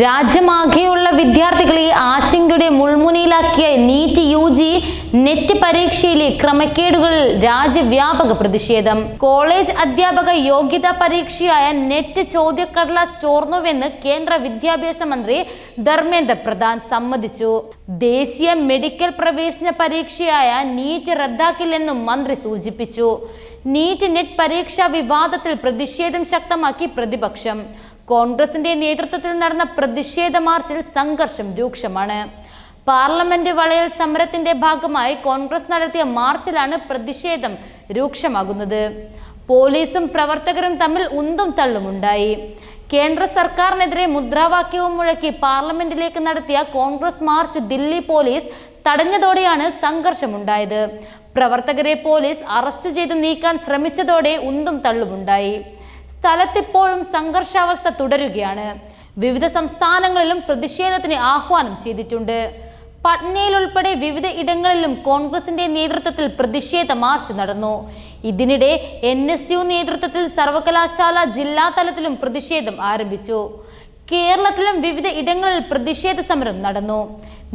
രാജ്യമാകെയുള്ള വിദ്യാർത്ഥികളെ ആശങ്കയുടെ മുൾമുനയിലാക്കിയ നീറ്റ് യു ജി നെറ്റ് പരീക്ഷയിലെ ക്രമക്കേടുകളിൽ രാജ്യവ്യാപക പ്രതിഷേധം. കോളേജ് അധ്യാപക യോഗ്യതാ പരീക്ഷയായ നെറ്റ് ചോദ്യക്കടലാസ് ചോർന്നുവെന്ന് കേന്ദ്ര വിദ്യാഭ്യാസ മന്ത്രി ധർമ്മേന്ദ്ര പ്രധാൻ സമ്മതിച്ചു. ദേശീയ മെഡിക്കൽ പ്രവേശന പരീക്ഷയായ നീറ്റ് റദ്ദാക്കില്ലെന്നും മന്ത്രി സൂചിപ്പിച്ചു. നീറ്റ് നെറ്റ് പരീക്ഷാ വിവാദത്തിൽ പ്രതിഷേധം ശക്തമാക്കി പ്രതിപക്ഷം. കോൺഗ്രസിന്റെ നേതൃത്വത്തിൽ നടന്ന പ്രതിഷേധ മാർച്ചിൽ സംഘർഷം രൂക്ഷമാണ്. പാർലമെന്റ് വളയൽ സമരത്തിന്റെ ഭാഗമായി കോൺഗ്രസ് നടത്തിയ മാർച്ചിലാണ് പ്രതിഷേധം രൂക്ഷമാകുന്നത്. പോലീസും പ്രവർത്തകരും തമ്മിൽ ഉന്തും തള്ളുമുണ്ടായി കേന്ദ്ര സർക്കാരിനെതിരെ മുദ്രാവാക്യവും മുഴക്കി പാർലമെന്റിലേക്ക് നടത്തിയ കോൺഗ്രസ് മാർച്ച് ദില്ലി പോലീസ് തടഞ്ഞതോടെയാണ് സംഘർഷമുണ്ടായത്. പ്രവർത്തകരെ പോലീസ് അറസ്റ്റ് ചെയ്ത് നീക്കാൻ ശ്രമിച്ചതോടെ ഉന്തും തള്ളുമുണ്ടായി. സ്ഥലത്തിപ്പോഴും സംഘർഷാവസ്ഥ തുടരുകയാണ്. വിവിധ സംസ്ഥാനങ്ങളിലും പ്രതിഷേധത്തിന് ആഹ്വാനം ചെയ്തിട്ടുണ്ട്. പട്നയിൽ ഉൾപ്പെടെ വിവിധ ഇടങ്ങളിലും കോൺഗ്രസിന്റെ നേതൃത്വത്തിൽ പ്രതിഷേധ മാർച്ച് നടന്നു. ഇതിനിടെ എൻ എസ് യു നേതൃത്വത്തിൽ സർവകലാശാല ജില്ലാ തലത്തിലും പ്രതിഷേധം ആരംഭിച്ചു. കേരളത്തിലും വിവിധ ഇടങ്ങളിൽ പ്രതിഷേധ സമരം നടന്നു.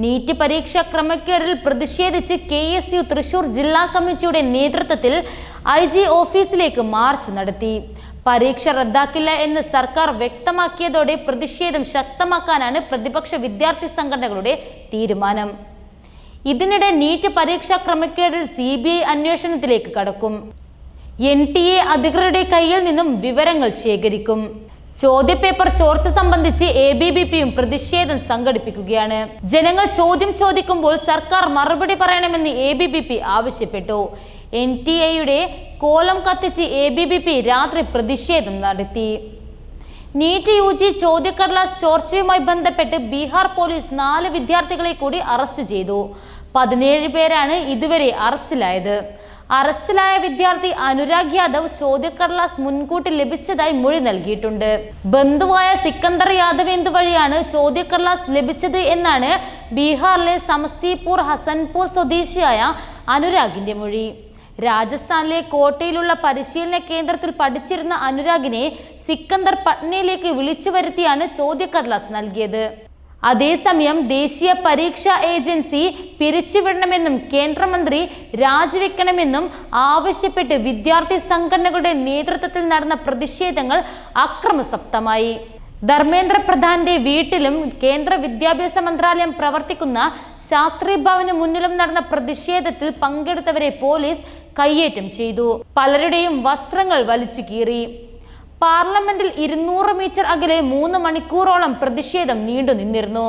നീറ്റ് പരീക്ഷാ ക്രമക്കേടിൽ പ്രതിഷേധിച്ച് കെ എസ് യു തൃശൂർ ജില്ലാ കമ്മിറ്റിയുടെ നേതൃത്വത്തിൽ ഐ ജി ഓഫീസിലേക്ക് മാർച്ച് നടത്തി. പരീക്ഷ റദ്ദാക്കില്ല എന്ന് സർക്കാർ വ്യക്തമാക്കിയതോടെ പ്രതിഷേധം ശക്തമാക്കാനാണ് പ്രതിപക്ഷ വിദ്യാർത്ഥി സംഘടനകളുടെ തീരുമാനം. ഇതിനിടെ നീറ്റ് പരീക്ഷാ ക്രമക്കേടിൽ സി ബി ഐ അന്വേഷണത്തിലേക്ക് കടക്കും. എൻ ടി എ അധികൃതരുടെ കയ്യിൽ നിന്നും വിവരങ്ങൾ ശേഖരിക്കും. ചോദ്യപേപ്പർ ചോർച്ച സംബന്ധിച്ച് എ ബി ബി പിയും പ്രതിഷേധം സംഘടിപ്പിക്കുകയാണ്. ജനങ്ങൾ ചോദ്യം ചോദിക്കുമ്പോൾ സർക്കാർ മറുപടി പറയണമെന്ന് എ ബി ബി പി ആവശ്യപ്പെട്ടു. എൻ ടി എയുടെ കോലം കത്തിച്ച് എ ബി ബി പി രാത്രി പ്രതിഷേധം നടത്തി. നീറ്റ് യു ജി ചോദ്യക്കടലാസ് ചോർച്ചയുമായി ബന്ധപ്പെട്ട് ബീഹാർ പോലീസ് നാല് വിദ്യാർത്ഥികളെ കൂടി അറസ്റ്റ് ചെയ്തു. പതിനേഴ് പേരാണ് ഇതുവരെ അറസ്റ്റിലായത്. അറസ്റ്റിലായ വിദ്യാർത്ഥി അനുരാഗ് യാദവ് ചോദ്യക്കടലാസ് മുൻകൂട്ടി ലഭിച്ചതായി മൊഴി നൽകിയിട്ടുണ്ട്. ബന്ധുവായ സിക്കന്ദർ യാദവ് വഴിയാണ് ചോദ്യക്കടലാസ് ലഭിച്ചത് എന്നാണ് ബീഹാറിലെ സമസ്തിപൂർ ഹസൻപൂർ സ്വദേശിയായ അനുരാഗിന്റെ മൊഴി. രാജസ്ഥാനിലെ കോട്ടയിലുള്ള പരിശീലന കേന്ദ്രത്തിൽ പഠിച്ചിരുന്ന അനുരാഗിനെ സിക്കന്ദർ പട്നയിലേക്ക് വിളിച്ചു വരുത്തിയാണ് ചോദ്യക്കടലാസ് നൽകിയത്. അതേസമയം ദേശീയ പരീക്ഷാ ഏജൻസി പിരിച്ചുവിടണമെന്നും കേന്ദ്രമന്ത്രി രാജിവെക്കണമെന്നും ആവശ്യപ്പെട്ട് വിദ്യാർത്ഥി സംഘടനകളുടെ നേതൃത്വത്തിൽ നടന്ന പ്രതിഷേധങ്ങൾ അക്രമസക്തമായി. ധർമ്മേന്ദ്ര പ്രധാന്റെ വീട്ടിലും കേന്ദ്ര വിദ്യാഭ്യാസ മന്ത്രാലയം പ്രവർത്തിക്കുന്ന ശാസ്ത്രി ഭവന് മുന്നിലും നടന്ന പ്രതിഷേധത്തിൽ പങ്കെടുത്തവരെ പോലീസ് കയ്യേറ്റം ചെയ്തു. പലരുടെയും വസ്ത്രങ്ങൾ വലിച്ചു കീറി. പാർലമെന്റിൽ ഇരുന്നൂറ് മീറ്റർ അകലെ മൂന്ന് മണിക്കൂറോളം പ്രതിഷേധം നീണ്ടു നിന്നിരുന്നു